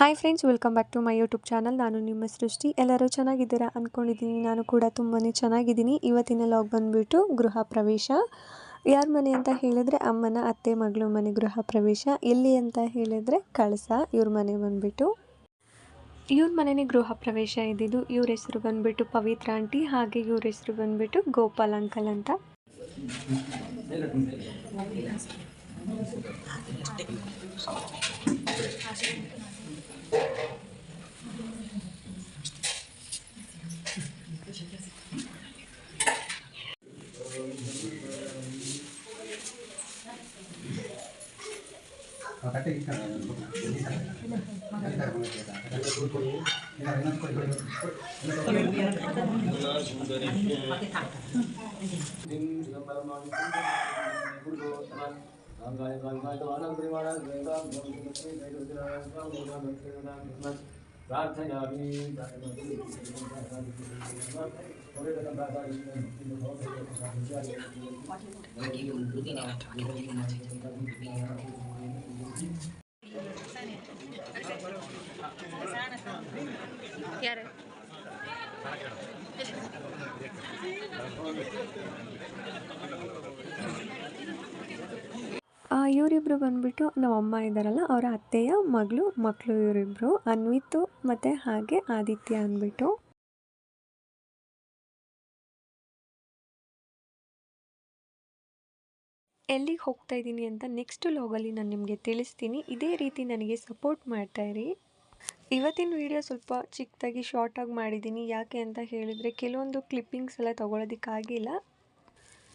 Hi friends welcome back to my YouTube channel ನಾನು ನಿಮ್ಮ ಸೃಷ್ಟಿ. ಎಲ್ಲರೂ ಚೆನ್ನಾಗಿದ್ದೀರಾ ಅಂದ್ಕೊಂಡಿದ್ದೀನಿ ನಾನು ಕೂಡ ತುಂಬಾ ಚೆನ್ನಾಗಿದ್ದೀನಿ. ಇವತ್ತಿನ ಲಾಗ್ ಬಂದುಬಿಟ್ಟು ಗೃಹ ಪ್ರವೇಶ. ಯಾರ ಮನೆ ಅಂತ ಹೇಳಿದ್ರೆ ಅಮ್ಮನ, ಅತ್ತೆ, ಮಗಳು ಮನೆ ಗೃಹ ಪ್ರವೇಶ. ಎಲ್ಲಿ ಅಂತ ಹೇಳಿದ್ರೆ ಕಳಸ, ಇವ್ರ ಮನೆ ಬಂದುಬಿಟ್ಟು. ಇವ್ರ ಮನೆಯೇ ಗೃಹ ಪ್ರವೇಶ ಇದ್ದಿದ್ದು. ಇವ್ರ ಹೆಸರು ಬಂದುಬಿಟ್ಟು ಪವಿತ್ರ ಆಂಟಿ, ಹಾಗೆ ಇವ್ರ ಹೆಸರು ಬಂದುಬಿಟ್ಟು ಗೋಪಾಲ್ ಅಂಕಲ್ ಅಂತ. गंगा गंगा जवान परिमाण गंगा गंगा ಯಾರು ಆ, ಇವರಿಬ್ರು ಬಂದ್ಬಿಟ್ಟು ನಮ್ಮ ಅಮ್ಮ ಇದ್ದಾರಲ್ಲ, ಅವರ ಅತ್ತೆಯ ಮಗಳು ಮಕ್ಕಳು ಇವರಿಬ್ರು, ಅನ್ವಿತು ಮತ್ತು ಹಾಗೆ ಆದಿತ್ಯ ಅಂದ್ಬಿಟ್ಟು. ಎಲ್ಲಿಗೆ ಹೋಗ್ತಾ ಇದ್ದೀನಿ ಅಂತ ನೆಕ್ಸ್ಟ್ ಲಾಗಲ್ಲಿ ನಾನು ನಿಮಗೆ ತಿಳಿಸ್ತೀನಿ. ಇದೇ ರೀತಿ ನನಗೆ ಸಪೋರ್ಟ್ ಮಾಡ್ತಾ ಇರಿ. ಇವತ್ತಿನ ವಿಡಿಯೋ ಸ್ವಲ್ಪ ಚಿಕ್ಕದಾಗಿ ಶಾರ್ಟಾಗಿ ಮಾಡಿದ್ದೀನಿ. ಯಾಕೆ ಅಂತ ಹೇಳಿದರೆ, ಕೆಲವೊಂದು ಕ್ಲಿಪ್ಪಿಂಗ್ಸ್ ಎಲ್ಲ ತೊಗೊಳೋದಕ್ಕಾಗಿಲ್ಲ.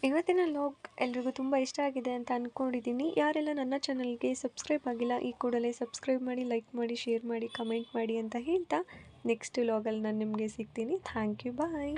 ಇವತ್ತಿನ ಲಾಗ್ ಎಲ್ರಿಗೂ ತುಂಬ ಇಷ್ಟ ಆಗಿದೆ ಅಂತ ಅಂದ್ಕೊಂಡಿದ್ದೀನಿ ಯಾರೆಲ್ಲ ನನ್ನ ಚಾನಲ್ಗೆ ಸಬ್ಸ್ಕ್ರೈಬ್ ಆಗಿಲ್ಲ, ಈ ಕೂಡಲೇ ಸಬ್ಸ್ಕ್ರೈಬ್ ಮಾಡಿ ಲೈಕ್ ಮಾಡಿ ಶೇರ್ ಮಾಡಿ ಕಮೆಂಟ್ ಮಾಡಿ ಅಂತ ಹೇಳ್ತಾ ನೆಕ್ಸ್ಟ್ ಲಾಗಲ್ಲಿ ನಾನು ನಿಮಗೆ ಸಿಗ್ತೀನಿ. Thank you bye